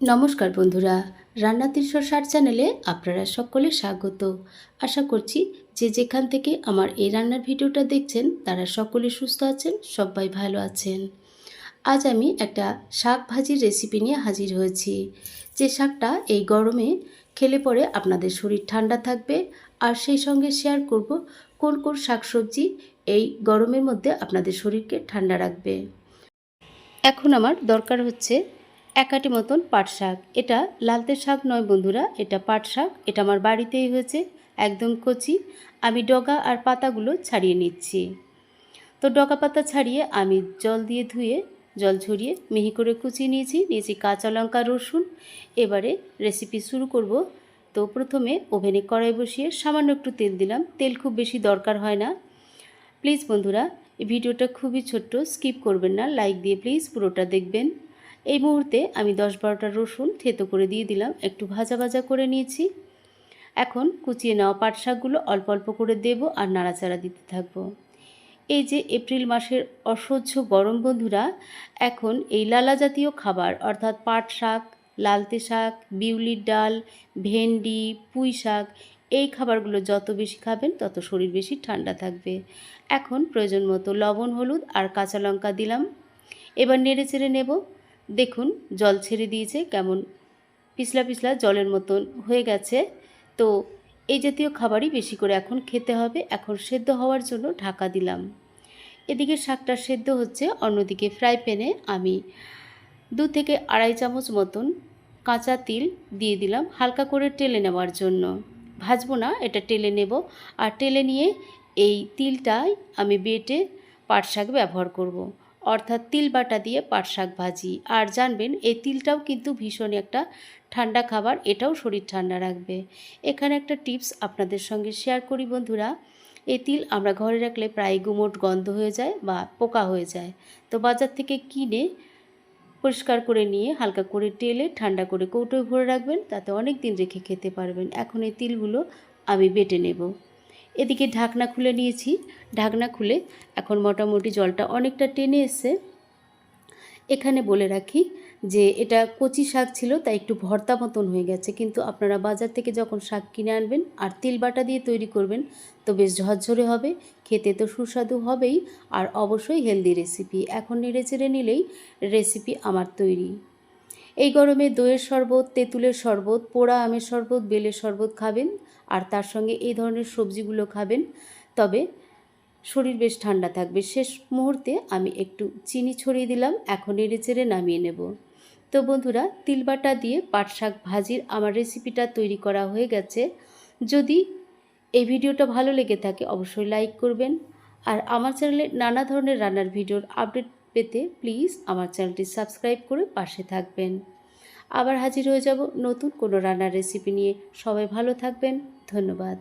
নমস্কার বন্ধুরা রান্না তিনশো ষাট চ্যানেলে আপনারা সকলে স্বাগত। আশা করছি যে যেখান থেকে আমার এই রান্নার ভিডিওটা দেখছেন, তারা সকলে সুস্থ আছেন, সবাই ভালো আছেন। আজ আমি একটা শাক ভাজির রেসিপি নিয়ে হাজির হয়েছি। যে শাকটা এই গরমে খেলে পরে আপনাদের শরীর ঠান্ডা থাকবে, আর সেই সঙ্গে শেয়ার করব কোন কোন শাকসবজি এই গরমের মধ্যে আপনাদের শরীরকে ঠান্ডা রাখবে। এখন আমার দরকার হচ্ছে একাটি মতন পাট শাক। এটা লালতে শাক নয় বন্ধুরা, এটা পাট শাক। এটা আমার বাড়িতেই হয়েছে, একদম কচি। আমি ডগা আর পাতাগুলো ছাড়িয়ে নিচ্ছি। তো ডগা পাতা ছাড়িয়ে আমি জল দিয়ে ধুয়ে, জল ঝরিয়ে মিহি করে কুচিয়ে নিয়েছি। নিয়েছি কাঁচা লঙ্কা, রসুন। এবারে রেসিপি শুরু করব। তো প্রথমে ওভেনে কড়াই বসিয়ে সামান্য একটু তেল দিলাম। তেল খুব বেশি দরকার হয় না। প্লিজ বন্ধুরা ভিডিওটা খুবই ছোট্ট, স্কিপ করবেন না। লাইক দিয়ে প্লিজ পুরোটা দেখবেন। এই মুহূর্তে আমি দশ বারোটা রসুন থেতো করে দিয়ে দিলাম। একটু ভাজা ভাজা করে নিয়েছি। এখন কুচিয়ে নেওয়া পাট শাকগুলো অল্প অল্প করে দেব আর নাড়াচাড়া দিতে থাকব। এই যে এপ্রিল মাসের অসহ্য গরম বন্ধুরা, এখন এই লালা জাতীয় খাবার অর্থাৎ পাট শাক লালতে শাক, বিউলির ডাল, ভেন্ডি, পুঁই শাক, এই খাবারগুলো যত বেশি খাবেন তত শরীর বেশি ঠান্ডা থাকবে। এখন প্রয়োজন মতো লবণ, হলুদ আর কাঁচা লঙ্কা দিলাম। এবার নেড়ে চেড়ে নেব। দেখুন, জল ছেড়ে দিয়েছে, কেমন পিছলা পিছলা জলের মতন হয়ে গেছে। তো এই জাতীয় খাবারই বেশি করে এখন খেতে হবে। এখন সেদ্ধ হওয়ার জন্য ঢাকা দিলাম। এদিকে শাকটা সেদ্ধ হচ্ছে, অন্যদিকে ফ্রাই প্যানে আমি দু থেকে আড়াই চামচ মতন কাঁচা তিল দিয়ে দিলাম, হালকা করে টেলে নেওয়ার জন্য। ভাজবো না, এটা টেলে নেব। আর টেলে নিয়ে এই তিলটাই আমি বেটে পাট শাক ব্যবহার করব। অর্থাৎ তিল বাটা দিয়ে পাট শাক ভাজি। আর জানবেন, এই তিলটাও কিন্তু ভীষণ একটা ঠান্ডা খাবার, এটাও শরীর ঠান্ডা রাখবে। এখানে একটা টিপস আপনাদের সঙ্গে শেয়ার করি বন্ধুরা। এই তিল আমরা ঘরে রাখলে প্রায় গুমোট গন্ধ হয়ে যায় বা পোকা হয়ে যায়। তো বাজার থেকে কিনে পরিষ্কার করে নিয়ে হালকা করে টেলে, ঠান্ডা করে কৌটোয় ভরে রাখবেন, তাতে অনেক দিন রেখে খেতে পারবেন। এখন এই তিলগুলো আমি বেটে নেব। এদিকে ঢাকনা খুলে নিয়েছি। ঢাকনা খুলে এখন মোটামুটি জলটা অনেকটা টেনে এসছে। এখানে বলে রাখি যে এটা কচি শাক ছিল, তাই একটু ভর্তা মতন হয়ে গেছে। কিন্তু আপনারা বাজার থেকে যখন শাক কিনে আনবেন আর তিল বাটা দিয়ে তৈরি করবেন, তো বেশ ঝরঝরে হবে। খেতে তো সুস্বাদু হবেই। আর অবশ্যই হেলদি রেসিপি এখন নেড়ে চেড়ে নিলেই রেসিপি আমার তৈরি। এই গরমে দইয়ের শরবত, তেঁতুলের শরবত, পোড়া আমের শরবত, বেলের শরবত খাবেন আর তার সঙ্গে এই ধরনের সবজিগুলো খাবেন। তবে শরীর বেশ ঠান্ডা থাকবে। শেষ মুহূর্তে আমি একটু চিনি ছড়িয়ে দিলাম। এখন নেড়ে চেড়ে নামিয়ে নেব। তো বন্ধুরা, তিলবাটা দিয়ে পাট শাক ভাজির আমার রেসিপিটা তৈরি করা হয়ে গেছে। যদি এই ভিডিওটা ভালো লেগে থাকে, অবশ্যই লাইক করবেন। আর আমার চ্যানেলে নানা ধরনের রান্নার ভিডিওর আপডেট পেতে প্লিজ আমার চ্যানেলটি সাবস্ক্রাইব করে পাশে থাকবেন। আবার হাজির হয়ে যাব নতুন কোনো রান্নার রেসিপি নিয়ে। সবাই ভালো থাকবেন। ধন্যবাদ।